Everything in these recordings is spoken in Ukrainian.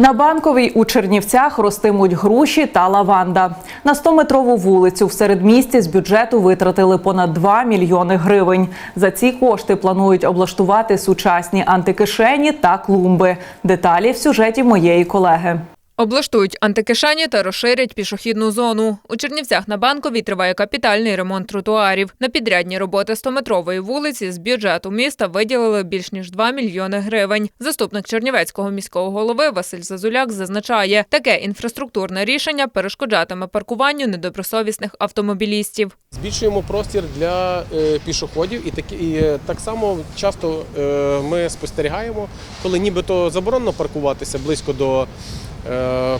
На банковій у Чернівцях ростимуть груші та лаванда. На 100-метрову вулицю в середмісті з бюджету витратили понад 2 мільйони гривень. За ці кошти планують облаштувати сучасні антикишені та клумби. Деталі в сюжеті моєї колеги. Облаштують антикишені та розширять пішохідну зону. У Чернівцях на Банковій триває капітальний ремонт тротуарів. На підрядні роботи 100-метрової вулиці з бюджету міста виділили більш ніж 2 мільйони гривень. Заступник Чернівецького міського голови Василь Зазуляк зазначає, таке інфраструктурне рішення перешкоджатиме паркуванню недобросовісних автомобілістів. Збільшуємо простір для е, пішоходів, і такі і е, так само часто е, ми спостерігаємо, коли нібито заборонено паркуватися близько до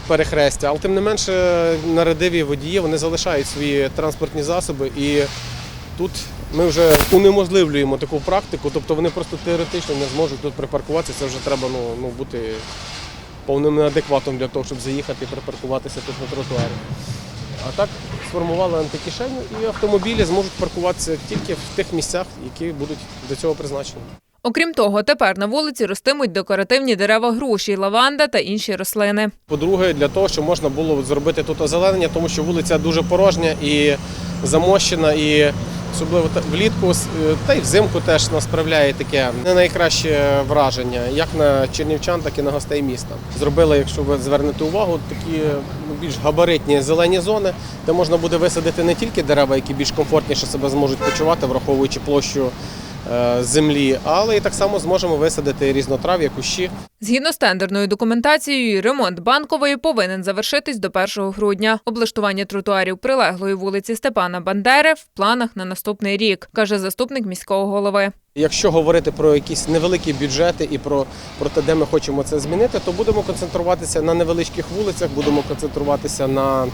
перехрестя, але тим не менше нарадиві водії вони залишають свої транспортні засоби і тут ми вже унеможливлюємо таку практику, тобто вони просто теоретично не зможуть тут припаркуватися. Це вже треба ну, ну, бути повним неадекватом для того, щоб заїхати і припаркуватися тут на тротуарі. А так сформували антикишеню і автомобілі зможуть паркуватися тільки в тих місцях, які будуть до цього призначені. Окрім того, тепер на вулиці ростимуть декоративні дерева груші, лаванда та інші рослини. По-друге, для того, щоб можна було зробити тут озеленення, тому що вулиця дуже порожня і замощена, і особливо влітку, е, та й взимку теж нас справляє таке не найкраще враження, як на чернівчан, так і на гостей міста. Зробили, якщо ви звернете увагу, такі ну, більш габаритні зелені зони, де можна буде висадити не тільки дерева, які більш комфортніше себе зможуть почувати, враховуючи площу землі, але і так само зможемо висадити різнотрав'я, кущі. Згідно з тендерною документацією, ремонт банкової повинен завершитись до 1 грудня. Облаштування тротуарів прилеглої вулиці Степана Бандери в планах на наступний рік, каже заступник міського голови. Якщо говорити про якісь невеликі бюджети і про, про те, де ми хочемо це змінити, то будемо концентруватися на невеличких вулицях, будемо концентруватися на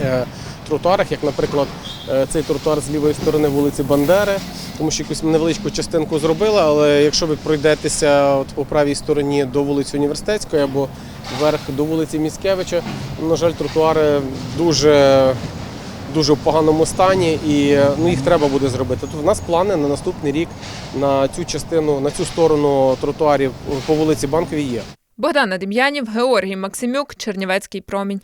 е, тротуарах, як, наприклад, е, цей тротуар з лівої сторони вулиці Бандери, тому що якусь невеличку частинку зробили, але якщо ви пройдетеся от по правій стороні до вулиці Університетської або вверх до вулиці Міцкевича, на жаль, тротуари дуже дуже в поганому стані, і ну, їх треба буде зробити. Тут у нас плани на наступний рік на цю частину, на цю сторону тротуарів по вулиці Банковій є. Богдана Дем'янів, Георгій Максимюк, Чернівецький промінь.